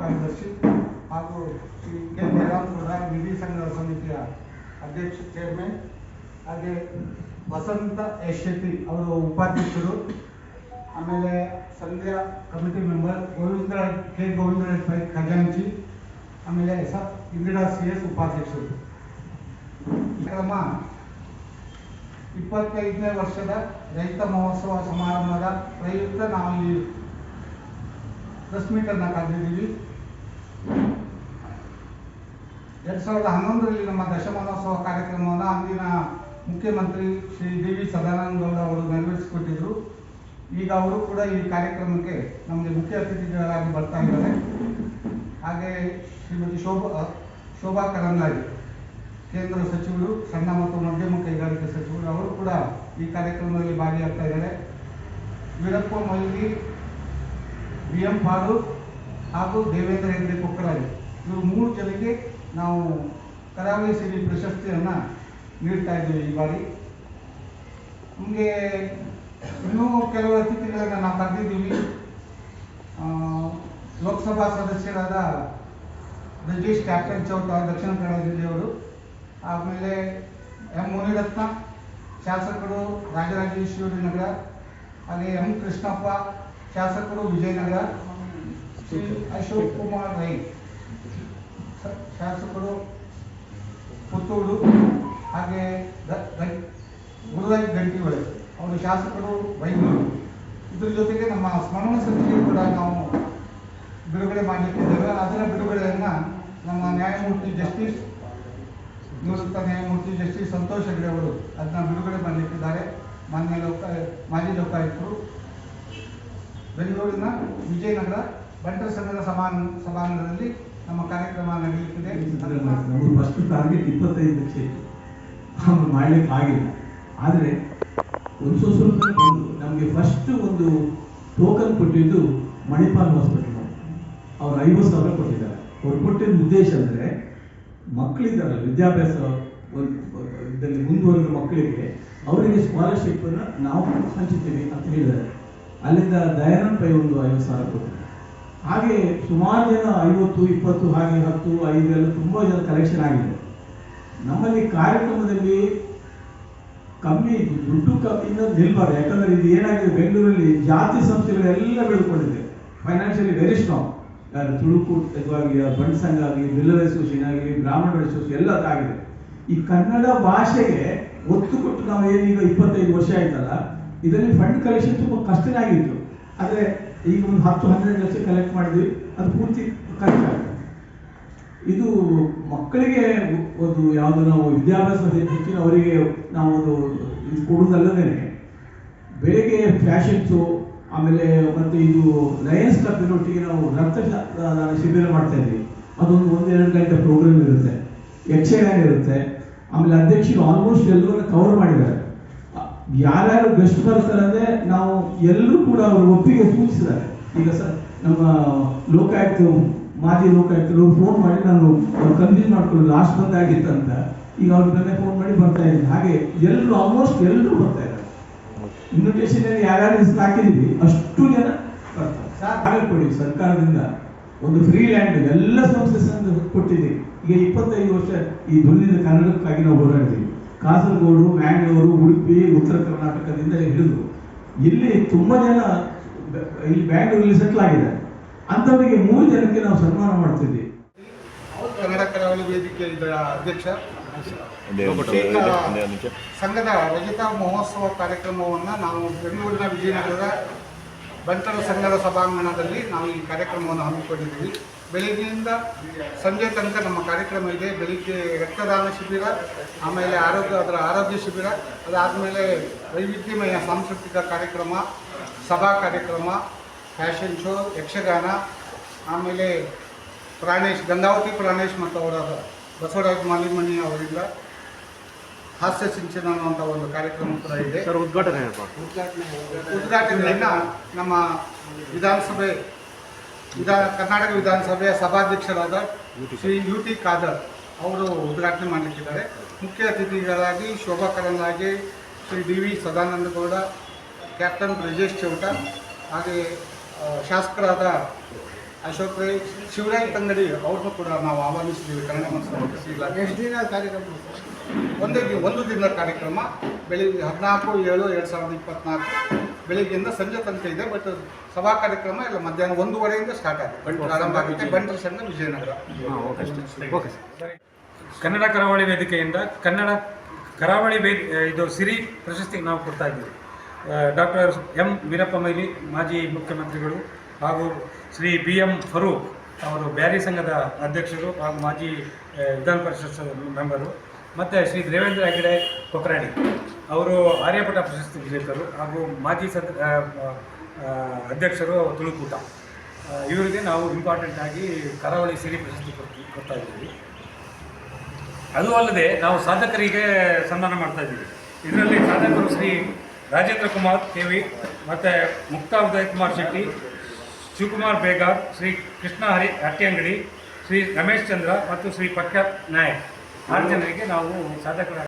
ಕಾರ್ಯದರ್ಶಿ ಹಾಗೂ ಕೆ ಜಯರಾಮಗೌಡ ನಿಧಿ ಸಂಘ ಸಮಿತಿಯ ಅಧ್ಯಕ್ಷ ಚೇರ್ಮನ್ ಹಾಗೆ ವಸಂತ ಎಸ್ ಅವರು ಉಪಾಧ್ಯಕ್ಷರು. ಆಮೇಲೆ Sandhya committee member Govinda K. Govindaraj Pai ಖಜಾಂಚಿ. ಆಮೇಲೆ ಸ ಇಂದಿರಾ ಸಿ ಎಸ್ ಉಪಾಧ್ಯಕ್ಷರು. ಕ್ರಮ ಇಪ್ಪತ್ತೈದನೇ ವರ್ಷದ ರೈತ ಮಹೋತ್ಸವ ಸಮಾರಂಭದ ಪ್ರಯುಕ್ತ ನಾವು ಈ ಪ್ರೆಸ್ ಮೀಟನ್ನು ಎರಡು ಸಾವಿರದ ಹನ್ನೊಂದರಲ್ಲಿ ನಮ್ಮ ದಶಮಾನೋತ್ಸವ ಕಾರ್ಯಕ್ರಮವನ್ನು ಅಂದಿನ ಮುಖ್ಯಮಂತ್ರಿ ಶ್ರೀ ಡಿ ವಿ ಸದಾನಂದ ಗೌಡ ಅವರು ನೆರವೇರಿಸಿಕೊಟ್ಟಿದ್ರು. ಈಗ ಅವರು ಕೂಡ ಈ ಕಾರ್ಯಕ್ರಮಕ್ಕೆ ನಮಗೆ ಮುಖ್ಯ ಅತಿಥಿಗಳಾಗಿ ಬರ್ತಾ ಇದ್ದಾರೆ. ಹಾಗೆ ಶ್ರೀಮತಿ ಶೋಭಾ ಶೋಭಾ ಕರಂದ್ಲಾಜೆ, ಕೇಂದ್ರ ಸಚಿವರು, ಸಣ್ಣ ಮತ್ತು ಮಧ್ಯಮ ಕೈಗಾರಿಕೆ ಸಚಿವರು, ಅವರು ಕೂಡ ಈ ಕಾರ್ಯಕ್ರಮದಲ್ಲಿ ಭಾಗಿಯಾಗ್ತಾ ಇದ್ದಾರೆ. ವೀರಪ್ಪ ಮೊಯ್ಲಿ ಬಿ ಎಂ ಫಾರೂಕ್ ಹಾಗೂ ದೇವೇಂದ್ರ ಹೆಗ್ಡೆ ಕೊಕ್ಕರಾಜ್. ಇವರು ಮೂರು ಜನಕ್ಕೆ ನಾವು ಕರಾವಳಿ ಸಿರಿ ಪ್ರಶಸ್ತಿಯನ್ನು ನೀಡ್ತಾ ಇದ್ದೀವಿ ಈ ಬಾರಿ. ನಮಗೆ ಇನ್ನೂ ಕೆಲವು ಅತಿಥಿಗಳನ್ನು ನಾವು ಕರೆದಿದ್ದೀವಿ ಲೋಕಸಭಾ ಸದಸ್ಯರಾದ ಬ್ರಿಜೇಶ್ ಕ್ಯಾಪ್ಟನ್ ಚೌಟ ದಕ್ಷಿಣ ಕನ್ನಡ ಜಿಲ್ಲೆಯವರು ಆಮೇಲೆ ಎಂ ಮುನಿರತ್ನ, ಶಾಸಕರು ರಾಜರಾಜೇಶ್ವರಿ ನಗರ, ಹಾಗೆ ಎಂ ಕೃಷ್ಣಪ್ಪ ಶಾಸಕರು ವಿಜಯನಗರ ಅಶೋಕ್ ಕುಮಾರ್ ರೈ. ಶಾಸಕರು ಪುತ್ತೂರು ಹಾಗೆ ಗುರುರಾಜ್ ಗಂಟಿಹೊಳೆ. ಅವರು ಶಾಸಕರು ಬೈಂದೂರು ಇದ್ರ ಜೊತೆಗೆ ನಮ್ಮ ಸ್ಮರಣ ಸಮಿತಿಯು ಕೂಡ ನಾವು ಬಿಡುಗಡೆ ಮಾಡಲಿಕ್ಕಿದ್ದೇವೆ ಅದರ ಬಿಡುಗಡೆಯನ್ನು ನಮ್ಮ ನ್ಯಾಯಮೂರ್ತಿ ಜಸ್ಟಿಸ್, ನಿವೃತ್ತ ನ್ಯಾಯಮೂರ್ತಿ ಜಸ್ಟಿಸ್ ಸಂತೋಷ್ ಹೆಗಡೆ ಅವರು ಅದನ್ನ ಬಿಡುಗಡೆ ಮಾಡಲಿಕ್ಕಿದ್ದಾರೆ. ಮಾನ್ಯ ಲೋಕ, ಮಾಜಿ ಲೋಕಾಯುಕ್ತರು. ಬೆಂಗಳೂರಿನ ವಿಜಯನಗರ ಬಂಟರ ಸಂಘದ ಸಮಾನ ಸಭಾಂಗಣದಲ್ಲಿ ನಮ್ಮ ಕಾರ್ಯಕ್ರಮ ನಡೆಯುತ್ತಿದೆ. ಅವರು ಫಸ್ಟ್ ಟಾರ್ಗೆಟ್ ಇಪ್ಪತ್ತೈದು ಲಕ್ಷ ಇತ್ತು ಮಾಡಲಿಕ್ಕೆ ಆಗಿಲ್ಲ. ಆದರೆ ಒಂದು ಸ್ವಲ್ಪ ನಮಗೆ ಫಸ್ಟ್ ಒಂದು ಟೋಕನ್ ಕೊಟ್ಟಿದ್ದು ಮಣಿಪಾಲ್ ಹಾಸ್ಪಿಟಲ್ ಅವ್ರು ಐವತ್ತು ಸಾವಿರ ಕೊಟ್ಟಿದ್ದಾರೆ. ಅವ್ರು ಕೊಟ್ಟಿದ್ದ ಉದ್ದೇಶ ಅಂದರೆ ಮಕ್ಕಳಿದ್ದಾರೆ ವಿದ್ಯಾಭ್ಯಾಸ ಒಂದು, ಇದರಲ್ಲಿ ಮುಂದುವರೆದ ಮಕ್ಕಳಿಗೆ ಅವರಿಗೆ ಸ್ಕಾಲರ್ಶಿಪ್ಪನ್ನು ನಾವು ಹಂಚುತ್ತೀವಿ ಅಂತ ಹೇಳಿದ್ದಾರೆ. ಅಲ್ಲಿಂದ ದಯಾನಂದ ಪೈ ಒಂದು ಐವತ್ತು ಸಾವಿರ ಕೊಟ್ಟರು. ಹಾಗೆ ಸುಮಾರು ಜನ ಐವತ್ತು, ಇಪ್ಪತ್ತು, ಹಾಗೆ ಹತ್ತು, ಐದು ಎಲ್ಲ ತುಂಬ ಜನ ಕಲೆಕ್ಷನ್ ಆಗಿದೆ. ನಮ್ಮಲ್ಲಿ ಕಾರ್ಯಕ್ರಮದಲ್ಲಿ ಕಮ್ಮಿ ದುಡ್ಡು ಕಮ್ಮಿಯಿಂದ ನಿಲ್ಬಾರ್ದು. ಯಾಕಂದ್ರೆ ಇದು ಏನಾಗಿದೆ, ಬೆಂಗಳೂರಲ್ಲಿ ಜಾತಿ ಸಂಸ್ಥೆಗಳೆಲ್ಲ ಬೆಳ್ಕೊಂಡಿದೆ ಫೈನಾನ್ಷಿಯಲಿ ವೆರಿ ಸ್ಟ್ರಾಂಗ್ ತುಳುಕು ಆಗಲಿ ಬಂಡ್ ಸಂಘ ಆಗಲಿ ಬಿಲ್ಲರ್ ಅಸೋಸಿಯೇಷನ್ ಆಗಲಿ ಬ್ರಾಹ್ಮಣ ಅಸೋಸಿಯೇಷನ್ ಎಲ್ಲ ಆಗಿದೆ. ಈ ಕನ್ನಡ ಭಾಷೆಗೆ ಒತ್ತು ಕೊಟ್ಟು ನಾವು ಏನೀಗ ಇಪ್ಪತ್ತೈದು ವರ್ಷ ಆಯ್ತಲ್ಲ ಇದರಲ್ಲಿ ಫಂಡ್ ಕಲೆಕ್ಷನ್ ತುಂಬ ಕಷ್ಟನೇ ಆಗಿತ್ತು ಆದರೆ ಈಗ ಒಂದು ಹತ್ತು, ಹನ್ನೆರಡು ಲಕ್ಷ ಕಲೆಕ್ಟ್ ಮಾಡಿದ್ವಿ. ಅದು ಪೂರ್ತಿ ಖರ್ಚಾಗಿದೆ ಇದು ಮಕ್ಕಳಿಗೆ ಒಂದು ಯಾವುದು ನಾವು ವಿದ್ಯಾಭ್ಯಾಸ ಹೆಚ್ಚಿನ ಅವರಿಗೆ ನಾವು ಒಂದು ಇದು ಕೊಡುವುದಲ್ಲದೇ ಬೆಳಿಗ್ಗೆ ಫ್ಯಾಷನ್ ಆಮೇಲೆ ಮತ್ತೆ ಇದು ಲಯನ್ಸ್ ಕ್ಲಬ್ನೊಟ್ಟಿಗೆ ನಾವು ರಕ್ತ ಶಿಬಿರ ಮಾಡ್ತಾ ಇದ್ವಿ. ಅದೊಂದು ಒಂದೆರಡು ಗಂಟೆ ಪ್ರೋಗ್ರಾಮ್ ಇರುತ್ತೆ. ಯಕ್ಷಗಾನ ಇರುತ್ತೆ. ಆಮೇಲೆ ಅಧ್ಯಕ್ಷರು ಆಲ್ಮೋಸ್ಟ್ ಎಲ್ಲರೂ ಕವರ್ ಮಾಡಿದ್ದಾರೆ. ಯಾರ್ಯಾರು ಗೆಸ್ಟ್ ಬರ್ತಾರೆ ಅಂದ್ರೆ ನಾವು ಎಲ್ಲರೂ ಕೂಡ ಅವರು ಒಪ್ಪಿಗೆ ಸೂಚಿಸಿದ್ದಾರೆ. ಈಗ ಸರ್ ನಮ್ಮ ಲೋಕಾಯುಕ್ತ, ಮಾಜಿ ಲೋಕಾಯುಕ್ತರು ಫೋನ್ ಮಾಡಿ ನಾನು ಕನ್ವಿನ್ಸ್ ಮಾಡ್ಕೊಂಡು ಲಾಸ್ಟ್ ಬಂದ್ ಆಗಿತ್ತಂತ ಈಗ ಅವ್ರ ತಂದೆ ಫೋನ್ ಮಾಡಿ ಬರ್ತಾ ಇದ್ದೀನಿ. ಹಾಗೆ ಎಲ್ಲರೂ ಆಲ್ಮೋಸ್ಟ್ ಎಲ್ಲರೂ ಬರ್ತಾ ಇದ್ದಾರೆ. ಇನ್ವಿಟೇಷನ್ ಅಲ್ಲಿ ಯಾರ್ಯಾರು ಹೆಸರು ಹಾಕಿದೀವಿ ಅಷ್ಟು ಜನ ಬರ್ತಾರೆ. ಕೊಡಿ, ಸರ್ಕಾರದಿಂದ ಒಂದು ಫ್ರೀ ಲ್ಯಾಂಡ್ ಎಲ್ಲ ಸಂಸ್ಥೆ ಕೊಟ್ಟಿದ್ದೀವಿ. ಕೊಟ್ಟಿದೆ ಈಗ ಇಪ್ಪತ್ತೈದು ವರ್ಷ ಈ ಧ್ವನಿದ ಕನ್ನಡಕ್ಕಾಗಿ ನಾವು ಹೋರಾಡಿದ್ದೀವಿ. ಕಾಸರಗೋಡು ಮ್ಯಾಂಗ್ಳೂರು ಉಡುಪಿ ಉತ್ತರ ಕರ್ನಾಟಕದಿಂದ ಹಿಡಿದು ಇಲ್ಲಿ ತುಂಬಾ ಜನ ಇಲ್ಲಿ ಬ್ಯಾಂಗ್ಳೂರಲ್ಲಿ ಸೆಟ್ಲ್ ಆಗಿದೆ ಅಂಥವರಿಗೆ ಮೂರು ಜನಕ್ಕೆ ನಾವು ಸನ್ಮಾನ ಮಾಡ್ತಿದ್ವಿ. ಕನ್ನಡ ಕರಾವಳಿ ವೇದಿಕೆ ಇದರ ಅಧ್ಯಕ್ಷ. ಸಂಘದ ರಜತ ಮಹೋತ್ಸವ ಕಾರ್ಯಕ್ರಮವನ್ನು ನಾವು ಬೆಂಗಳೂರಿನ ವಿಜಯನಗರದ ಬಂಟರ ಸಂಘದ ಸಭಾಂಗಣದಲ್ಲಿ ನಾವು ಈ ಕಾರ್ಯಕ್ರಮವನ್ನು ಹಮ್ಮಿಕೊಂಡಿದ್ದೀವಿ. ಬೆಳಿಗ್ಗೆಯಿಂದ ಸಂಜೆ ತನಕ ನಮ್ಮ ಕಾರ್ಯಕ್ರಮ ಇದೆ. ಬೆಳಿಗ್ಗೆ ರಕ್ತದಾನ ಶಿಬಿರ, ಆಮೇಲೆ ಆರೋಗ್ಯ, ಅದರ ಆರೋಗ್ಯ ಶಿಬಿರ, ಅದಾದಮೇಲೆ ವೈವಿಧ್ಯಮಯ ಸಾಂಸ್ಕೃತಿಕ ಕಾರ್ಯಕ್ರಮ, ಸಭಾ ಕಾರ್ಯಕ್ರಮ, ಫ್ಯಾಷನ್ ಶೋ, ಯಕ್ಷಗಾನ, ಆಮೇಲೆ ಪ್ರಾಣೇಶ್ ಗಂಗಾವತಿ ಪ್ರಾಣೇಶ್ ಮತ್ತು ಅವರ ಬಸವರಾಜ್ ಮಾಲಿಮಣಿ ಅವರಿಂದ ಹಾಸ್ಯ ಸಿಂಚನ ಅನ್ನುವಂಥ ಒಂದು ಕಾರ್ಯಕ್ರಮ ಕೂಡ ಇದೆ. ಸರ್ ಉದ್ಘಾಟನೆ ಉದ್ಘಾಟನೆಯನ್ನ ನಮ್ಮ ವಿಧಾನಸಭೆ ವಿಧಾನ ಕರ್ನಾಟಕ ವಿಧಾನಸಭೆಯ ಸಭಾಧ್ಯಕ್ಷರಾದ ಶ್ರೀ ಯು ಟಿ ಖಾದರ್ ಅವರು ಉದ್ಘಾಟನೆ ಮಾಡಲಿಕ್ಕಿದ್ದಾರೆ. ಮುಖ್ಯ ಅತಿಥಿಗಳಾಗಿ Shobha Karandlaje Shri D V Sadananda Gowda captain Brijesh Chowta ಹಾಗೆ ಶಾಸಕರಾದ ಅಶೋಕ್ ರೈ ಶಿವರಾಯ್ ತಂಗಡಿ ಅವ್ರನ್ನೂ ಕೂಡ ನಾವು ಆಹ್ವಾನಿಸಿದ್ದೀವಿ ಕನ್ನಡ ಇಲಾಖೆ ಎಷ್ಟು ದಿನ ಕಾರ್ಯಕ್ರಮ? ಒಂದೇ ದಿನ ಒಂದು ದಿನದ ಕಾರ್ಯಕ್ರಮ. ಬೆಳಿಗ್ಗೆ ಹದಿನಾಲ್ಕು ಏಳು ಎರಡು ಸಾವಿರದ ಇಪ್ಪತ್ನಾಲ್ಕು. ಬೆಳಿಗ್ಗೆಯಿಂದ ಸಂಜೆ ತನಕ ಇದೆ ಬಟ್ ಸಭಾ ಕಾರ್ಯಕ್ರಮ ಇಲ್ಲ ಮಧ್ಯಾಹ್ನ ಒಂದೂವರೆಯಿಂದ ಸ್ಟಾರ್ಟ್ ಆಗುತ್ತೆ ಪ್ರಾರಂಭ ಆಗುತ್ತೆ ಬಂಟರ ಸಂಘ ವಿಜಯನಗರ. Okay sir. ಕನ್ನಡ ಕರಾವಳಿ ವೇದಿಕೆಯಿಂದ ಕನ್ನಡ ಕರಾವಳಿ ವೇದಿಕೆ ಇದು ಸಿರಿ ಪ್ರಶಸ್ತಿ ನಾವು ಕೊಡ್ತಾ ಇದ್ದೀವಿ. ಡಾಕ್ಟರ್ ಎಂ ವೀರಪ್ಪ ಮೈಲಿ ಮಾಜಿ ಮುಖ್ಯಮಂತ್ರಿಗಳು ಹಾಗೂ ಶ್ರೀ ಬಿ ಎಂ ಫರೂಕ್ ಅವರು ಬ್ಯಾರಿ ಸಂಘದ ಅಧ್ಯಕ್ಷರು ಹಾಗೂ ಮಾಜಿ ವಿಧಾನ ಪರಿಷತ್ ಮೆಂಬರು. ಮತ್ತು ಶ್ರೀ ದೇವೇಂದ್ರ ಹೆಗಡೆ ಕೊಕ್ರಾಣಿ ಅವರು ಆರ್ಯಪಟ ಪ್ರಶಸ್ತಿ ವಿಜೇತರು ಹಾಗೂ ಮಾಜಿ ಸದ್ ಅಧ್ಯಕ್ಷರು ತುಳುಕೂಟ. ಇವರಿಗೆ ನಾವು ಇಂಪಾರ್ಟೆಂಟ್ ಆಗಿ ಕರಾವಳಿ ಸಿರಿ ಪ್ರಶಸ್ತಿ ಕೊಡ್ತಾ ಇದ್ದೀವಿ. ಅದು ಅಲ್ಲದೆ ನಾವು ಸಾಧಕರಿಗೆ ಸನ್ಮಾನ ಮಾಡ್ತಾ ಇದ್ದೀವಿ. ಇದರಲ್ಲಿ ಸಾಧಕರು ಶ್ರೀ ರಾಜೇಂದ್ರ ಕುಮಾರ್, ಕೆ ವಿ, ಮತ್ತು ಮುಕ್ತಾ ಉದಯ್ ಕುಮಾರ್ ಶೆಟ್ಟಿ ಶಿವಕುಮಾರ್ ಬೇಗಾರ್ ಶ್ರೀ ಕೃಷ್ಣ ಹರಿ ಹಟ್ಟಿಯಂಗಡಿ ಶ್ರೀ ರಮೇಶ್ ಚಂದ್ರ ಮತ್ತು ಶ್ರೀ ಪಕ್ಕ ನಾಯಕ್. ಆರು ಜನರಿಗೆ ನಾವು ಸಾಧಕರ